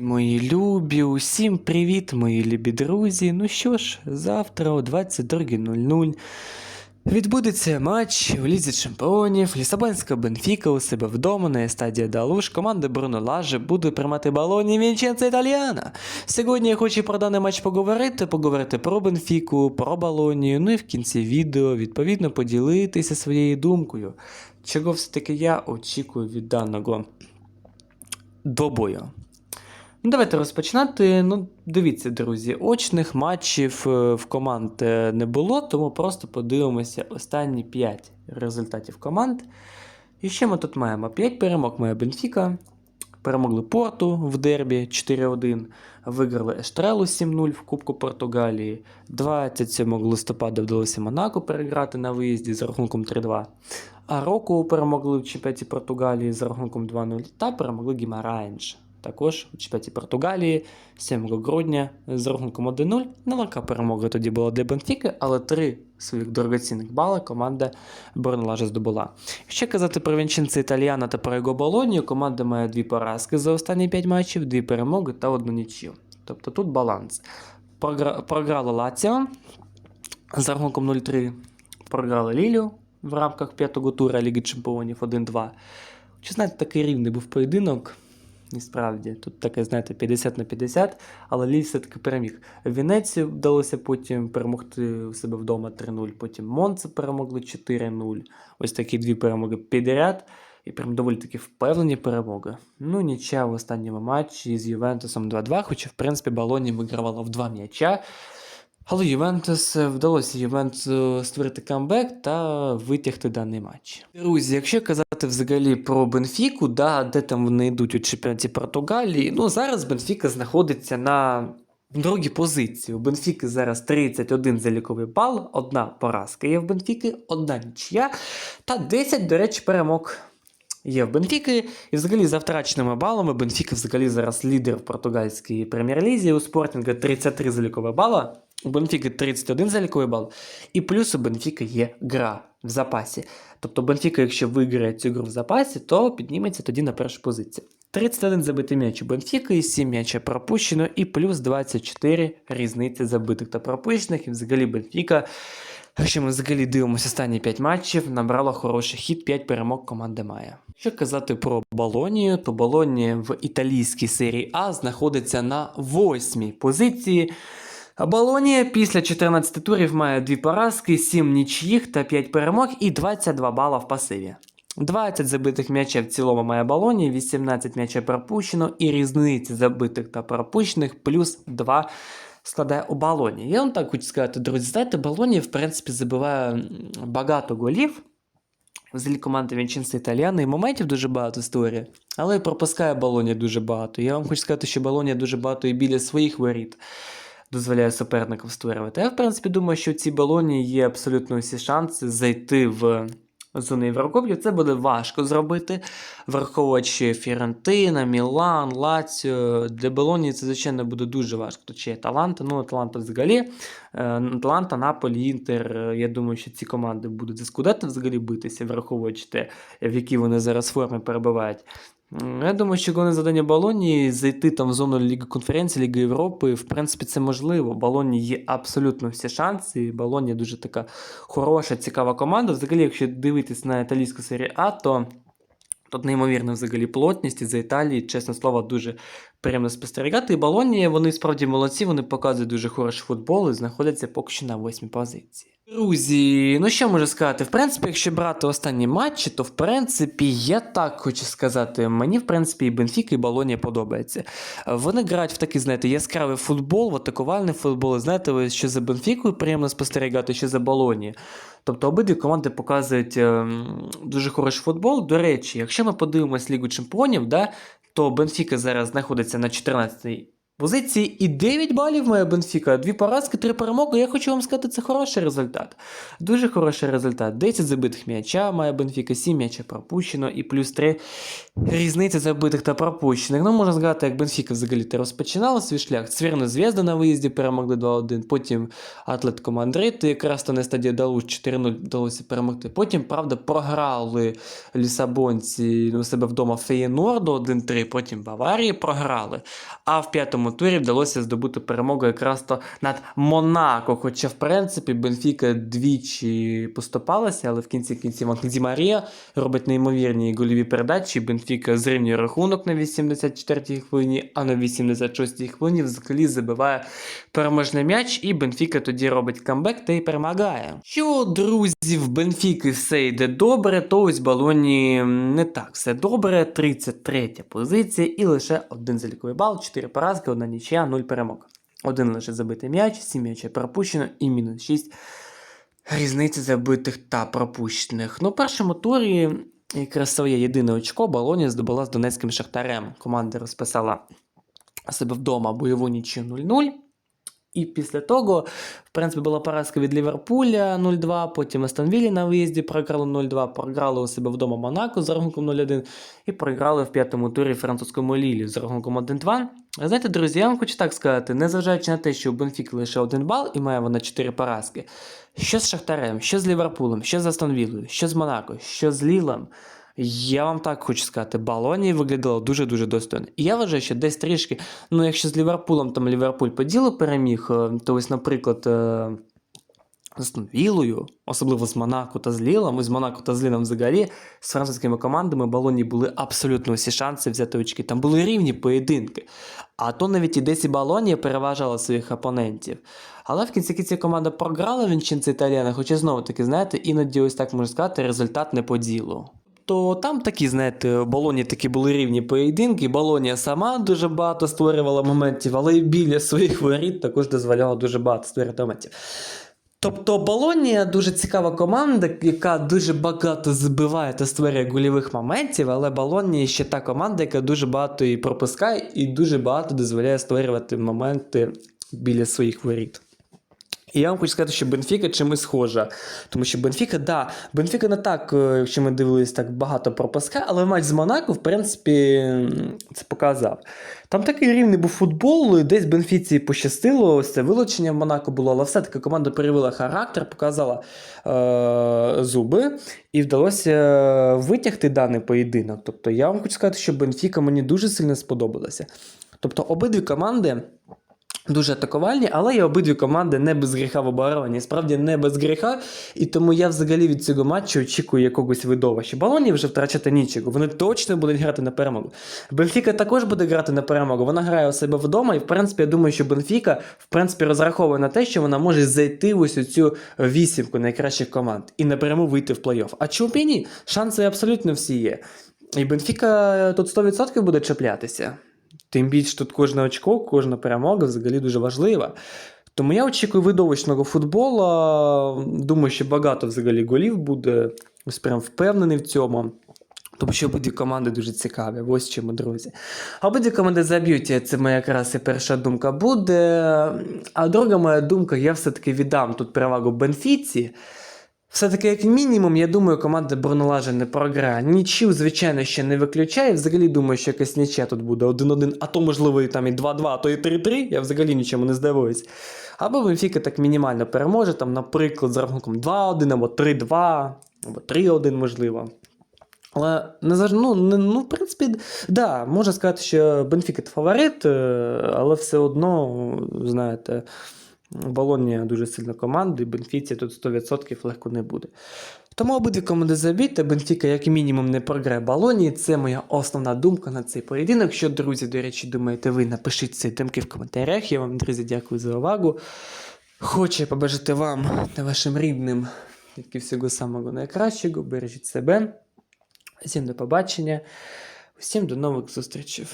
Мої любі, усім привіт, мої любі друзі. Ну що ж, завтра о 22.00 відбудеться матч в Лізі Чемпіонів. Лісабонська Бенфіка у себе вдома на стадії Далуш. Команда Бруно Лаже буде приймати балоні Вінченцо Італіана. Сьогодні я хочу про даний матч поговорити, поговорити про Бенфіку, про Балонію, ну і в кінці відео відповідно поділитися своєю думкою. Чого все-таки я очікую від даного двобою. Ну, давайте розпочинати. Ну, дивіться, друзі, очних матчів е, в команд е, не було, тому просто подивимося останні 5 результатів команд. І що ми тут маємо? 5 перемог має Бенфіка. Перемогли Порту в дербі 4-1, виграли Ештрелу 7-0 в Кубку Португалії. 27 листопада вдалося Монако переграти на виїзді з рахунком 3-2. А року перемогли в чемпіонаті Португалії з рахунком 2-0 та перемогли Гімараєнш. Також у чемпіонаті Португалії 7 грудня з рахунком 1-0. Нелегка перемога тоді була для Бенфіки, але три своїх дорогоцінних бали команда Борнелажа здобула. Якщо казати про Вінченце Італіана та про його Болонію, команда має дві поразки за останні 5 матчів, дві перемоги та одну нічию. Тобто тут баланс. Програ... Програли Лаціо з рахунком 0-3, програли Лілю в рамках п'ятого тура Ліги Чемпіонів 1-2. Чи знаєте, такий рівний був поєдинок. І справді, тут таке, знаєте, 50 на 50, але Ліль все-таки переміг. Вінеці вдалося потім перемогти у себе вдома 3-0, потім Монце перемогли 4-0. Ось такі дві перемоги підряд. І прям доволі таки впевнені перемоги. Ну, нічия в останньому матчі з Ювентусом 2-2, хоча, в принципі, Балоні вигравала в два м'яча. Але Ювентус вдалося Ювентусу створити камбек та витягти даний матч. Друзі, якщо казати взагалі про Бенфіку, да, де там вони йдуть у чемпіонаті Португалії, ну зараз Бенфіка знаходиться на другій позиції. У Бенфіки зараз 31 заліковий бал, одна поразка є в Бенфіки, одна нічия та 10, до речі, перемог. Є в Бенфіки, і взагалі за втраченими балами Бенфіка взагалі зараз лідер в португальській прем'єр-лізі. У Спортінга 33 залікові бала, у Бенфіки 31 заліковий бал, і плюс у Бенфіка є гра в запасі. Тобто Бенфіка, якщо виграє цю гру в запасі, то підніметься тоді на першу позицію. 31 забитий м'яч у Бенфіки, 7 м'яча пропущено, і плюс 24 різниці забитих та пропущених. І взагалі Бенфіка, якщо ми взагалі дивимося останні 5 матчів, набрала хороший хід, 5 перемог команда має. Якщо казати про Болонію, то Болонія в італійській серії А знаходиться на 8 позиції. Болонія після 14 турів має 2 поразки, 7 нічиїх та 5 перемог і 22 бала в пасиві. 20 забитих м'ячів в цілому має Болонія, 18 м'ячів пропущено і різниці забитих та пропущених плюс 2 складає у Болоні. Я вам так хочу сказати, друзі, знаєте, Болонія, в принципі, забиває багато голів. Взагалі команда Вінченцо Італіана і моментів дуже багато створює, але пропускає Болонія дуже багато. Я вам хочу сказати, що Болонія дуже багато і біля своїх воріт дозволяє суперникам створювати. Я, в принципі, думаю, що в цій балоні є абсолютно всі шанси зайти в зону Єврокубків. Це буде важко зробити, враховуючи Фірентина, Мілан, Лаціо. Для Болонії це, звичайно, буде дуже важко. Тут ще є Таланта, ну Таланта взагалі. Е, Таланта, Наполі, Інтер. Я думаю, що ці команди будуть за взагалі битися, враховуючи те, в якій вони зараз формі перебувають. Я думаю, що головне завдання Болонії зайти там в зону Ліги конференції, Ліги Європи. В принципі, це можливо. Болоні є абсолютно всі шанси. і Болонія дуже така хороша, цікава команда. Взагалі, якщо дивитись на італійську серію А, то тут неймовірна взагалі плотність і за Італії, чесне слово, дуже приємно спостерігати. І Болонія, вони справді молодці, вони показують дуже хороший футбол і знаходяться поки що на восьмій позиції. Друзі, ну що можу сказати? В принципі, якщо брати останні матчі, то в принципі я так хочу сказати. Мені, в принципі, і Бенфіка, і Болонія подобається. Вони грають в такий, знаєте, яскравий футбол, в атакувальний футбол. Знаєте, ви, що за Бенфікою приємно спостерігати, що за Болонією. Тобто обидві команди показують ем, дуже хороший футбол. До речі, якщо ми подивимось Лігу Чемпіонів, да, то Бенфіка зараз знаходиться на 14-й позиції і 9 балів має Бенфіка. Дві поразки, три перемоги. Я хочу вам сказати, це хороший результат. Дуже хороший результат. 10 забитих м'яча має Бенфіка, 7 м'яча пропущено і плюс 3 різниця забитих та пропущених. Ну, можна згадати, як Бенфіка взагалі то розпочинала свій шлях. Цвірна Зв'язда на виїзді перемогли 2-1, потім Атлетико Мадрид, і якраз на стадії Далуч 4-0 вдалося перемогти. Потім, правда, програли лісабонці у себе вдома Феєнорду 1-3, потім Баварії програли. А в п'ятому турі вдалося здобути перемогу якраз то над Монако. Хоча, в принципі, Бенфіка двічі поступалася, але в кінці кінців Ді Марія робить неймовірні гольові передачі. Бенфіка зрівнює рахунок на 84-й хвилині, а на 86-й хвилині взагалі забиває переможний м'яч, і Бенфіка тоді робить камбек та й перемагає. Що, друзі, в Бенфіки все йде добре, то ось балоні не так все добре. 33 позиція і лише один заліковий бал, 4 поразки, одна нічия, 0 перемог. Один лише забитий м'яч, 7 м'ячів пропущено і мінус 6 різниці забитих та пропущених. Ну, в першому турі якраз своє єдине очко Балоні здобула з Донецьким Шахтарем. Команда розписала себе вдома бойову нічю 0-0. І після того, в принципі, була поразка від Ліверпуля 0-2, потім Астонвілі на виїзді програли 0-2, програли у себе вдома Монако з рахунком 0-1 і програли в п'ятому турі французькому Лілі з рахунком 1-2. Знаєте, друзі, я вам хочу так сказати, незважаючи на те, що у Бенфіки лише один бал і має вона 4 поразки, що з Шахтарем, що з Ліверпулем, що з Астонвілою, що з Монако, що з Лілем, я вам так хочу сказати, Балоні виглядало дуже-дуже достойно. І я вважаю, що десь трішки, ну якщо з Ліверпулем там Ліверпуль по ділу переміг, е, то ось, наприклад, е, з Віллою, особливо з Монако та з Лілом, і з Монако та з Лілом взагалі, з французькими командами Балоні були абсолютно всі шанси взяти очки. Там були рівні поєдинки. А то навіть і десь і Балонія переважала своїх опонентів. Але в кінці кінці команда програла Вінчинце Італіана, хоча знову таки, знаєте, іноді ось так можна сказати, результат не по ділу. То там такі, знаєте, Болоні такі були рівні поєдинки. Болонія сама дуже багато створювала моментів, але і біля своїх воріт також дозволяла дуже багато створювати моментів. Тобто Болонія дуже цікава команда, яка дуже багато збиває та створює гольових моментів, але Болонія ще та команда, яка дуже багато і пропускає, і дуже багато дозволяє створювати моменти біля своїх воріт. І я вам хочу сказати, що Бенфіка чимось схожа. Тому що Бенфіка, да, Бенфіка не так, е, якщо ми дивились, так багато пропускає, але матч з Монако, в принципі, це показав. Там такий рівний був футбол, десь Бенфіці пощастило, ось це вилучення в Монако було, але все-таки команда перевела характер, показала е- зуби і вдалося витягти даний поєдинок. Тобто я вам хочу сказати, що Бенфіка мені дуже сильно сподобалася. Тобто обидві команди. Дуже атакувальні, але і обидві команди не без гріха в обороні. Справді не без гріха. І тому я взагалі від цього матчу очікую якогось видовища. Балоні вже втрачати нічого. Вони точно будуть грати на перемогу. Бенфіка також буде грати на перемогу. Вона грає у себе вдома, і в принципі я думаю, що Бенфіка в принципі розраховує на те, що вона може зайти в ось цю вісімку найкращих команд і напряму вийти в плей-офф. А чому ні? Шанси абсолютно всі є. І Бенфіка тут 100% буде чіплятися. Тим більше тут кожне очко, кожна перемога взагалі дуже важлива. Тому я очікую видовищного футболу. Думаю, що багато взагалі голів буде. Ось прям впевнений в цьому. Тому що обидві команди дуже цікаві. Ось чому, друзі. Обидві команди заб'ють, це моя якраз і перша думка буде. А друга моя думка, я все-таки віддам тут перевагу Бенфіці. Все-таки, як мінімум, я думаю, команда Брунулажа не програє. Нічів, звичайно, ще не виключає. Взагалі думаю, що якась нічия тут буде 1-1, а то, можливо, і там і 2-2, а то і 3-3. Я взагалі нічому не здивуюсь. Або Бенфіка так мінімально переможе, там, наприклад, з рахунком 2-1, або 3-2, або 3-1, можливо. Але не заж... ну, не, ну, в принципі, да, можна сказати, що Бенфіка фаворит, е, але все одно, знаєте. Болонія дуже сильна команда, і Бенфіці тут 100% легко не буде. Тому обидві команди забійте, Бенфіка, як мінімум, не програє Болонії. Це моя основна думка на цей поєдинок. Що, друзі, до речі, думаєте, ви напишіть ці думки в коментарях. Я вам, друзі, дякую за увагу. Хочу побажати вам та вашим рідним тільки всього самого найкращого. Бережіть себе. Всім до побачення. Всім до нових зустрічей.